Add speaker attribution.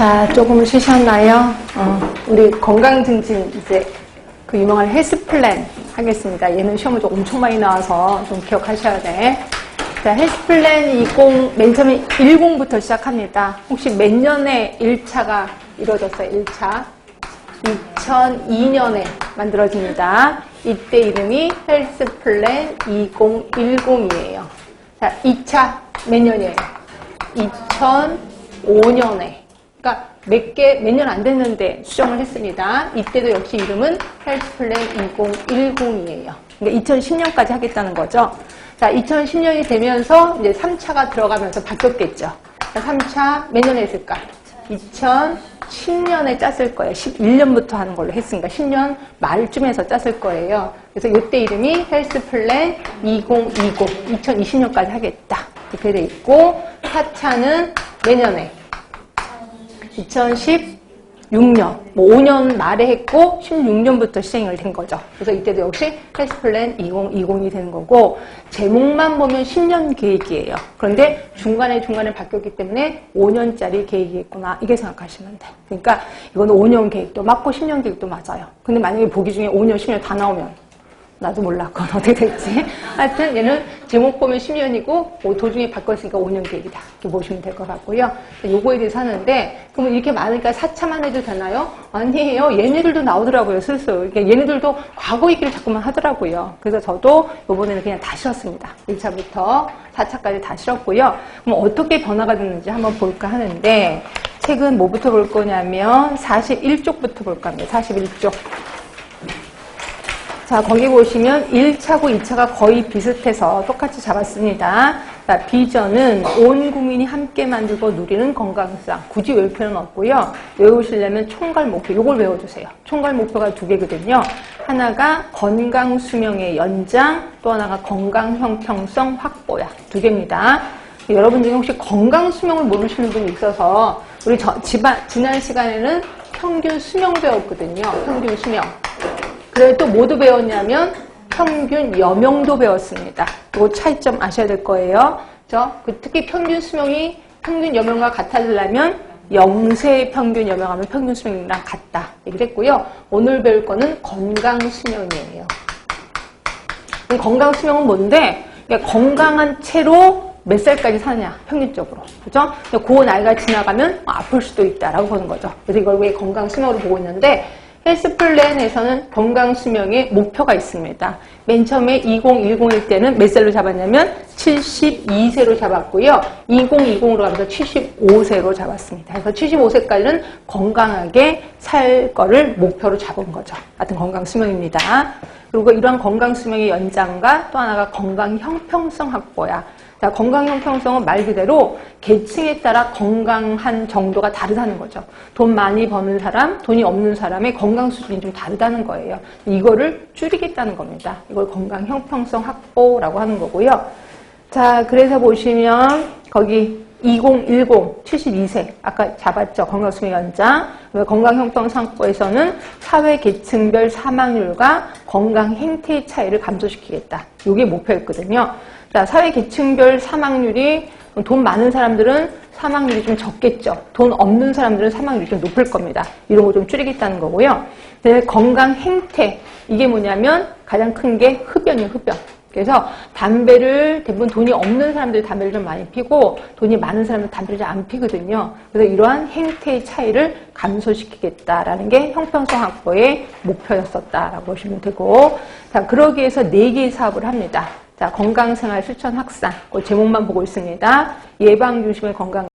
Speaker 1: 자, 조금 쉬셨나요? 어, 우리 건강 증진 이제 그 유명한 헬스 플랜 하겠습니다. 얘는 시험을 좀 엄청 많이 나와서 좀 기억하셔야 돼. 자, 헬스 플랜 20, 맨 처음에 10부터 시작합니다. 혹시 몇 년에 1차가 이루어졌어요? 1차. 2002년에 만들어집니다. 이때 이름이 헬스 플랜 2010이에요. 자, 2차 몇 년이에요? 2005년에. 그러니까 몇 개, 몇 년 안 됐는데 수정을 했습니다. 이때도 역시 이름은 헬스 플랜 2010이에요. 그러니까 2010년까지 하겠다는 거죠. 자, 2010년이 되면서 이제 3차가 들어가면서 바뀌었겠죠. 자, 3차 몇 년에 했을까? 2010년에 짰을 거예요. 11년부터 하는 걸로 했으니까 10년 말쯤에서 짰을 거예요. 그래서 이때 이름이 헬스 플랜 2020, 2020년까지 하겠다. 이렇게 돼 있고 4차는 내년에 2016년, 뭐 5년 말에 했고 16년부터 시행을 된 거죠. 그래서 이때도 역시 헬스 플랜 2020이 되는 거고 제목만 보면 10년 계획이에요. 그런데 중간에 중간에 바뀌었기 때문에 5년짜리 계획이겠구나 이게 생각하시면 돼. 그러니까 이거는 5년 계획도 맞고 10년 계획도 맞아요. 근데 만약에 보기 중에 5년, 10년 다 나오면 나도 몰라. 그건 어떻게 될지. 하여튼 얘는 제목 보면 10년이고 뭐 도중에 바꿨으니까 5년 계획이다. 이렇게 보시면 될 것 같고요. 요거에 대해서 하는데 그러면 이렇게 많으니까 4차만 해도 되나요? 아니에요. 얘네들도 나오더라고요. 슬슬. 그러니까 얘네들도 과거 얘기를 자꾸만 하더라고요. 그래서 저도 요번에는 그냥 다 실었습니다. 1차부터 4차까지 다 실었고요. 그럼 어떻게 변화가 됐는지 한번 볼까 하는데 책은 뭐부터 볼 거냐면 41쪽부터 볼까 합니다. 41쪽. 자, 거기 보시면 1차고 2차가 거의 비슷해서 똑같이 잡았습니다. 자, 비전은 온 국민이 함께 만들고 누리는 건강상. 굳이 외울 필요는 없고요. 외우시려면 총괄 목표, 요걸 외워주세요. 총괄 목표가 두 개거든요. 하나가 건강 수명의 연장, 또 하나가 건강 형평성 확보야. 두 개입니다. 여러분 중에 혹시 건강 수명을 모르시는 분이 있어서 우리 저, 지바, 지난 시간에는 평균 수명 배웠거든요. 평균 수명. 그래 또 모두 배웠냐면 평균 여명도 배웠습니다. 그 차이점 아셔야 될 거예요. 저그 특히 평균 수명이 평균 여명과 같아지려면 영세 평균 여명하면 평균 수명이랑 같다 얘기를 했고요. 오늘 배울 거는 건강 수명이에요. 건강 수명은 뭔데? 그러니까 건강한 채로 몇 살까지 사느냐 평균적으로 그죠? 그 나이가 지나가면 아플 수도 있다라고 보는 거죠. 그래서 이걸 왜 건강 수명으로 보고 있는데 헬스 플랜에서는 건강 수명의 목표가 있습니다. 맨 처음에 2010일 때는 몇 살로 잡았냐면 72세로 잡았고요. 2020으로 가면서 75세로 잡았습니다. 그래서 75세까지는 건강하게 살 거를 목표로 잡은 거죠. 같은 건강 수명입니다. 그리고 이러한 건강 수명의 연장과 또 하나가 건강 형평성 확보야. 자, 건강 형평성은 말 그대로 계층에 따라 건강한 정도가 다르다는 거죠. 돈 많이 버는 사람, 돈이 없는 사람의 건강 수준이 좀 다르다는 거예요. 이거를 줄이겠다는 겁니다. 이걸 건강 형평성 확보라고 하는 거고요. 자, 그래서 보시면 거기 2010, 72세 아까 잡았죠. 건강수명 연장. 건강 형평성 확보에서는 사회 계층별 사망률과 건강 행태의 차이를 감소시키겠다. 이게 목표였거든요. 자, 사회 계층별 사망률이 돈 많은 사람들은 사망률이 좀 적겠죠. 돈 없는 사람들은 사망률이 좀 높을 겁니다. 이런 거 좀 줄이겠다는 거고요. 네, 건강 행태. 이게 뭐냐면 가장 큰 게 흡연이에요, 흡연. 그래서 담배를 대부분 돈이 없는 사람들이 담배를 좀 많이 피고 돈이 많은 사람들은 담배를 잘 안 피거든요. 그래서 이러한 행태의 차이를 감소시키겠다라는 게 형평성 확보의 목표였었다라고 보시면 되고 자 그러기 위해서 네 개의 사업을 합니다. 자 건강생활 실천 확산 그 제목만 보고 있습니다. 예방 중심의 건강